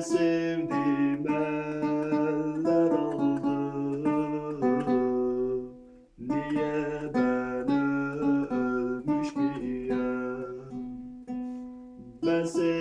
ben sevdim eller aldı. Niye ben ölmüş miyim? Ben sevdim